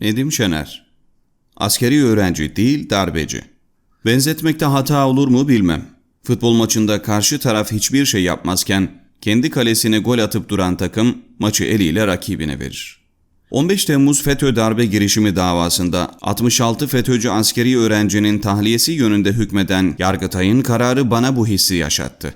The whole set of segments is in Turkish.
Nedim Şener Askeri öğrenci değil darbeci. Benzetmekte hata olur mu bilmem. Futbol maçında karşı taraf hiçbir şey yapmazken kendi kalesine gol atıp duran takım maçı eliyle rakibine verir. 15 Temmuz FETÖ darbe girişimi davasında 66 FETÖ'cü askeri öğrencinin tahliyesi yönünde hükmeden Yargıtay'ın kararı bana bu hissi yaşattı.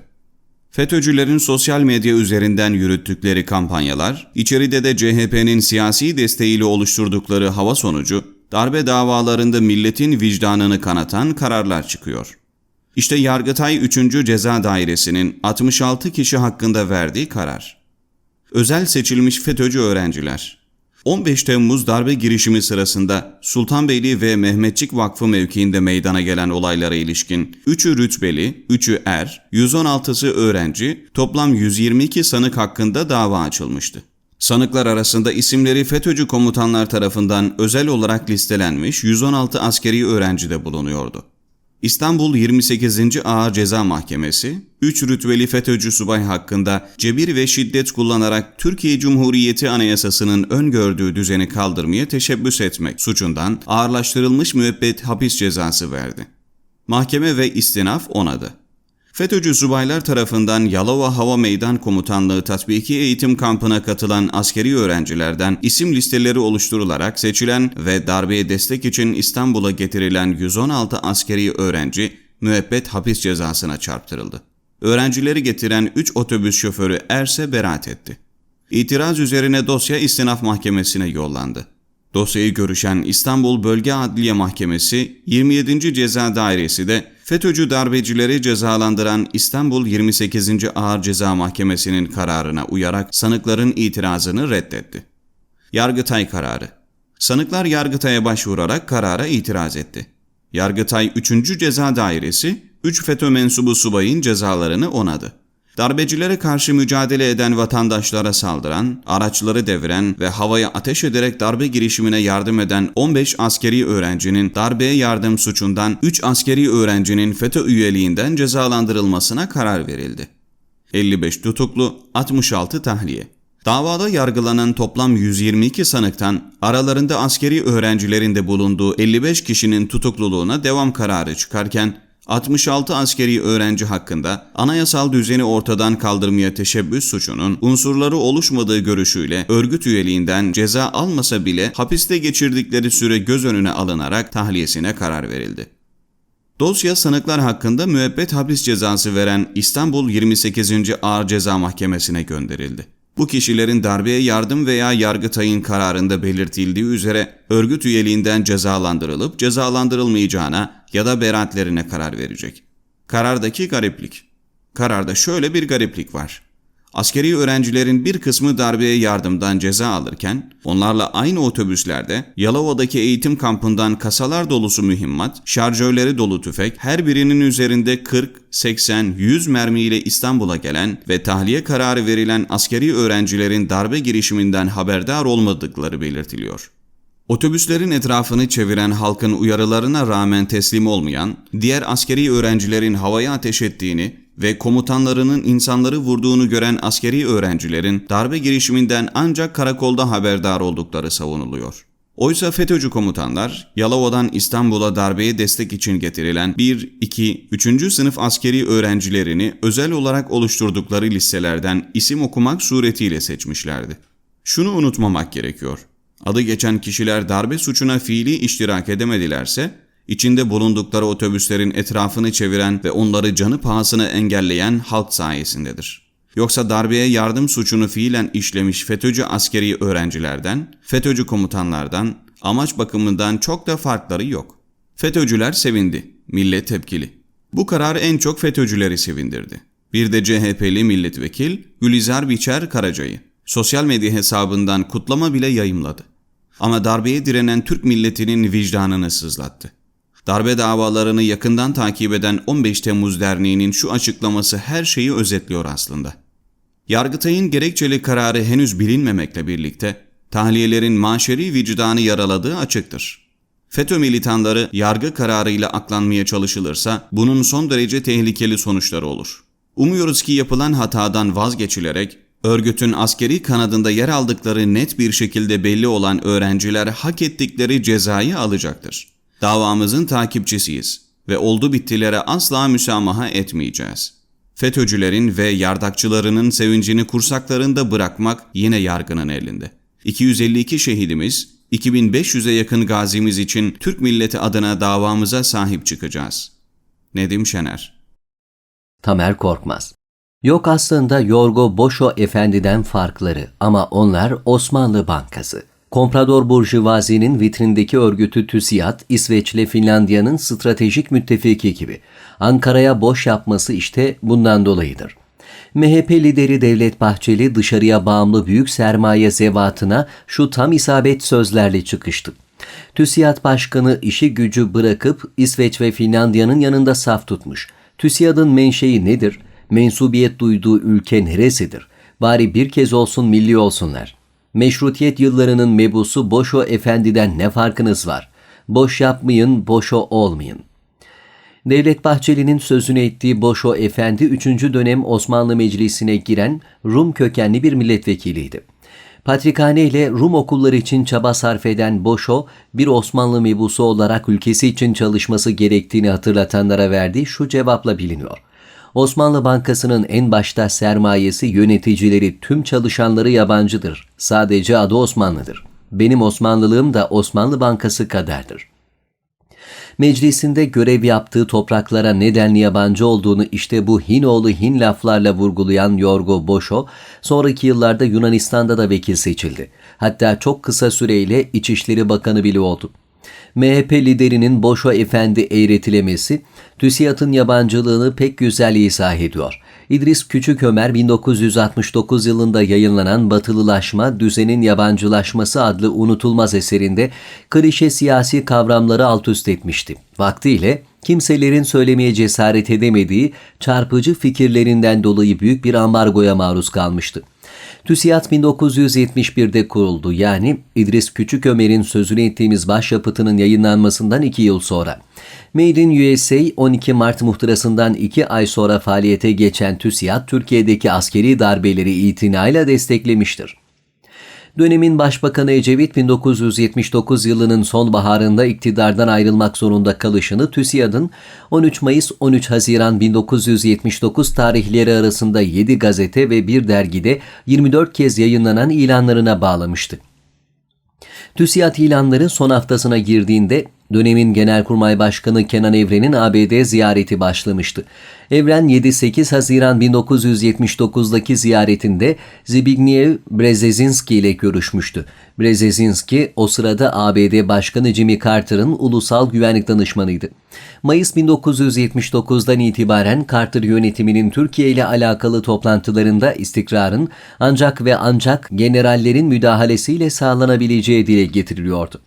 FETÖ'cülerin sosyal medya üzerinden yürüttükleri kampanyalar, içeride de CHP'nin siyasi desteğiyle oluşturdukları hava sonucu, darbe davalarında milletin vicdanını kanatan kararlar çıkıyor. İşte Yargıtay 3. Ceza Dairesi'nin 66 kişi hakkında verdiği karar. Özel seçilmiş FETÖ'cü öğrenciler. 15 Temmuz darbe girişimi sırasında Sultanbeyli ve Mehmetçik Vakfı mevkiinde meydana gelen olaylara ilişkin 3'ü rütbeli, 3'ü er, 116'sı öğrenci, toplam 122 sanık hakkında dava açılmıştı. Sanıklar arasında isimleri FETÖ'cü komutanlar tarafından özel olarak listelenmiş 116 askeri öğrenci de bulunuyordu. İstanbul 28. Ağır Ceza Mahkemesi, 3 rütbeli FETÖ'cü subay hakkında cebir ve şiddet kullanarak Türkiye Cumhuriyeti Anayasası'nın öngördüğü düzeni kaldırmaya teşebbüs etmek suçundan ağırlaştırılmış müebbet hapis cezası verdi. Mahkeme ve istinaf onadı. FETÖ'cü subaylar tarafından Yalova Hava Meydan Komutanlığı tatbiki eğitim kampına katılan askeri öğrencilerden isim listeleri oluşturularak seçilen ve darbeye destek için İstanbul'a getirilen 116 askeri öğrenci müebbet hapis cezasına çarptırıldı. Öğrencileri getiren 3 otobüs şoförü Erse beraat etti. İtiraz üzerine dosya istinaf mahkemesine yollandı. Dosyayı görüşen İstanbul Bölge Adliye Mahkemesi 27. Ceza Dairesi de FETÖ'cü darbecileri cezalandıran İstanbul 28. Ağır Ceza Mahkemesi'nin kararına uyarak sanıkların itirazını reddetti. Yargıtay kararı Sanıklar Yargıtay'a başvurarak karara itiraz etti. Yargıtay 3. Ceza Dairesi 3 FETÖ mensubu subayın cezalarını onadı. Darbecilere karşı mücadele eden vatandaşlara saldıran, araçları deviren ve havaya ateş ederek darbe girişimine yardım eden 15 askeri öğrencinin darbeye yardım suçundan 3 askeri öğrencinin FETÖ üyeliğinden cezalandırılmasına karar verildi. 55 tutuklu, 66 tahliye. Davada yargılanan toplam 122 sanıktan aralarında askeri öğrencilerin de bulunduğu 55 kişinin tutukluluğuna devam kararı çıkarken 66 askeri öğrenci hakkında anayasal düzeni ortadan kaldırmaya teşebbüs suçunun unsurları oluşmadığı görüşüyle örgüt üyeliğinden ceza almasa bile hapiste geçirdikleri süre göz önüne alınarak tahliyesine karar verildi. Dosya sanıklar hakkında müebbet hapis cezası veren İstanbul 28. Ağır Ceza Mahkemesi'ne gönderildi. Bu kişilerin darbeye yardım veya Yargıtay'ın kararında belirtildiği üzere örgüt üyeliğinden cezalandırılıp cezalandırılmayacağına ya da beraatlerine karar verecek. Karardaki gariplik. Kararda şöyle bir gariplik var. Askeri öğrencilerin bir kısmı darbeye yardımdan ceza alırken onlarla aynı otobüslerde Yalova'daki eğitim kampından kasalar dolusu mühimmat, şarjörleri dolu tüfek, her birinin üzerinde 40, 80, 100 mermiyle İstanbul'a gelen ve tahliye kararı verilen askeri öğrencilerin darbe girişiminden haberdar olmadıkları belirtiliyor. Otobüslerin etrafını çeviren halkın uyarılarına rağmen teslim olmayan, diğer askeri öğrencilerin havaya ateş ettiğini ve komutanlarının insanları vurduğunu gören askeri öğrencilerin darbe girişiminden ancak karakolda haberdar oldukları savunuluyor. Oysa FETÖ'cü komutanlar Yalova'dan İstanbul'a darbeye destek için getirilen 1, 2, 3. sınıf askeri öğrencilerini özel olarak oluşturdukları listelerden isim okumak suretiyle seçmişlerdi. Şunu unutmamak gerekiyor. Adı geçen kişiler darbe suçuna fiili iştirak edemedilerse içinde bulundukları otobüslerin etrafını çeviren ve onları canı pahasına engelleyen halk sayesindedir. Yoksa darbeye yardım suçunu fiilen işlemiş FETÖ'cü askeri öğrencilerden, FETÖ'cü komutanlardan, amaç bakımından çok da farkları yok. FETÖ'cüler sevindi, millet tepkili. Bu karar en çok FETÖ'cüleri sevindirdi. Bir de CHP'li milletvekil Gülizar Biçer Karaca'yı sosyal medya hesabından kutlama bile yayımladı. Ama darbeye direnen Türk milletinin vicdanını sızlattı. Darbe davalarını yakından takip eden 15 Temmuz Derneği'nin şu açıklaması her şeyi özetliyor aslında. Yargıtay'ın gerekçeli kararı henüz bilinmemekle birlikte tahliyelerin maşeri vicdanı yaraladığı açıktır. FETÖ militanları yargı kararıyla aklanmaya çalışılırsa bunun son derece tehlikeli sonuçları olur. Umuyoruz ki yapılan hatadan vazgeçilerek Örgütün askeri kanadında yer aldıkları net bir şekilde belli olan öğrenciler hak ettikleri cezayı alacaktır. Davamızın takipçisiyiz ve oldu bittilere asla müsamaha etmeyeceğiz. FETÖ'cülerin ve yardakçılarının sevincini kursaklarında bırakmak yine yargının elinde. 252 şehidimiz, 2500'e yakın gazimiz için Türk milleti adına davamıza sahip çıkacağız. Nedim Şener Tamer Korkmaz Yok aslında Yorgo Boşo Efendi'den farkları ama onlar Osmanlı Bankası. Komprador Burjuvazi'nin vitrindeki örgütü TÜSİAD, İsveç'le Finlandiya'nın stratejik müttefiki gibi. Ankara'ya boş yapması işte bundan dolayıdır. MHP lideri Devlet Bahçeli dışarıya bağımlı büyük sermaye zevatına şu tam isabet sözlerle çıkıştı. TÜSİAD Başkanı işi gücü bırakıp İsveç ve Finlandiya'nın yanında saf tutmuş. TÜSİAD'ın menşei nedir? Mensubiyet duyduğu ülke neresidir? Bari bir kez olsun milli olsunlar. Meşrutiyet yıllarının mebusu Boşo Efendi'den ne farkınız var? Boş yapmayın, boşo olmayın. Devlet Bahçeli'nin sözünü ettiği Boşo Efendi 3. dönem Osmanlı Meclisi'ne giren Rum kökenli bir milletvekiliydi. Patrikhane ile Rum okulları için çaba sarf eden Boşo, bir Osmanlı mebusu olarak ülkesi için çalışması gerektiğini hatırlatanlara verdiği şu cevapla biliniyor. Osmanlı Bankası'nın en başta sermayesi yöneticileri tüm çalışanları yabancıdır. Sadece adı Osmanlıdır. Benim Osmanlılığım da Osmanlı Bankası kadardır. Meclisinde görev yaptığı topraklara nedenli yabancı olduğunu işte bu Hinoğlu Hin laflarla vurgulayan Yorgo Boşo, sonraki yıllarda Yunanistan'da da vekil seçildi. Hatta çok kısa süreyle İçişleri Bakanı bile oldu. MHP liderinin Boşo Efendi eğretilemesi, TÜSİAD'ın yabancılığını pek güzel izah ediyor. İdris Küçükömer 1969 yılında yayınlanan Batılılaşma, Düzenin Yabancılaşması adlı unutulmaz eserinde klişe siyasi kavramları alt üst etmişti. Vaktiyle kimselerin söylemeye cesaret edemediği çarpıcı fikirlerinden dolayı büyük bir ambargoya maruz kalmıştı. TÜSİAD 1971'de kuruldu yani İdris Küçükömer'in sözünü ettiğimiz başyapıtının yayınlanmasından iki yıl sonra. Made in USA 12 Mart muhtırasından iki ay sonra faaliyete geçen TÜSİAD Türkiye'deki askeri darbeleri itinayla desteklemiştir. Dönemin Başbakanı Ecevit 1979 yılının sonbaharında iktidardan ayrılmak zorunda kalışını TÜSİAD'ın 13 Mayıs 13 Haziran 1979 tarihleri arasında 7 gazete ve bir dergide 24 kez yayınlanan ilanlarına bağlamıştı. TÜSİAD ilanları son haftasına girdiğinde dönemin Genelkurmay Başkanı Kenan Evren'in ABD ziyareti başlamıştı. Evren 7-8 Haziran 1979'daki ziyaretinde Zbigniew Brzezinski ile görüşmüştü. Brzezinski o sırada ABD Başkanı Jimmy Carter'ın ulusal güvenlik danışmanıydı. Mayıs 1979'dan itibaren Carter yönetiminin Türkiye ile alakalı toplantılarında istikrarın ancak ve ancak generallerin müdahalesiyle sağlanabileceği dile getiriliyordu.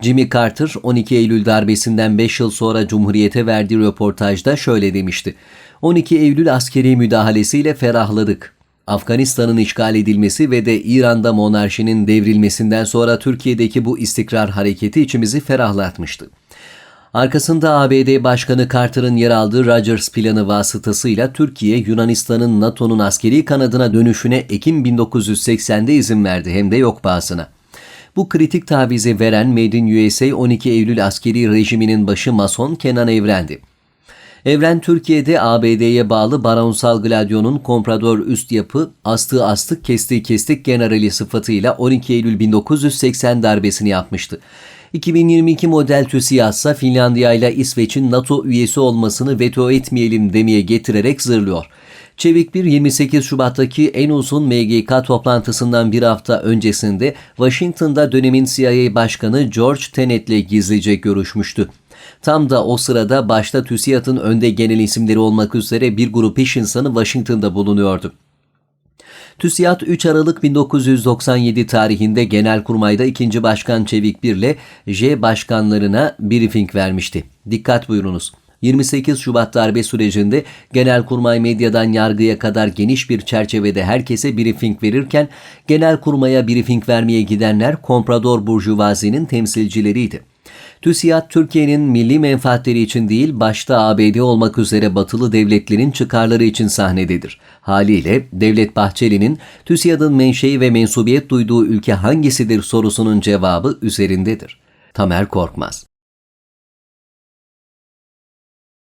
Jimmy Carter 12 Eylül darbesinden 5 yıl sonra Cumhuriyet'e verdiği röportajda şöyle demişti. 12 Eylül askeri müdahalesiyle ferahladık. Afganistan'ın işgal edilmesi ve de İran'da monarşinin devrilmesinden sonra Türkiye'deki bu istikrar hareketi içimizi ferahlatmıştı. Arkasında ABD Başkanı Carter'ın yer aldığı Rogers planı vasıtasıyla Türkiye, Yunanistan'ın NATO'nun askeri kanadına dönüşüne Ekim 1980'de izin verdi hem de yok pahasına. Bu kritik tavizi veren Made in USA 12 Eylül askeri rejiminin başı Mason Kenan Evren'di. Evren Türkiye'de ABD'ye bağlı Baronsal Gladio'nun komprador üst yapı astığı astık kestiği kestik generali sıfatıyla 12 Eylül 1980 darbesini yapmıştı. 2022 model TÜSİAD'sa Finlandiya ile İsveç'in NATO üyesi olmasını veto etmeyelim demeye getirerek zırlıyor. Çevik bir 28 Şubat'taki en uzun MGK toplantısından bir hafta öncesinde Washington'da dönemin CIA Başkanı George Tenet'le gizlice görüşmüştü. Tam da o sırada başta TÜSİAD'ın önde genel isimleri olmak üzere bir grup iş insanı Washington'da bulunuyordu. TÜSİAD 3 Aralık 1997 tarihinde Genelkurmay'da 2. Başkan Çevik Bir ile J başkanlarına briefing vermişti. Dikkat buyurunuz. 28 Şubat darbe sürecinde Genelkurmay medyadan yargıya kadar geniş bir çerçevede herkese briefing verirken Genelkurmay'a briefing vermeye gidenler komprador burjuvazinin temsilcileriydi. TÜSİAD Türkiye'nin milli menfaatleri için değil başta ABD olmak üzere batılı devletlerin çıkarları için sahnededir. Haliyle Devlet Bahçeli'nin TÜSİAD'ın menşei ve mensubiyet duyduğu ülke hangisidir sorusunun cevabı üzerindedir. Tamer Korkmaz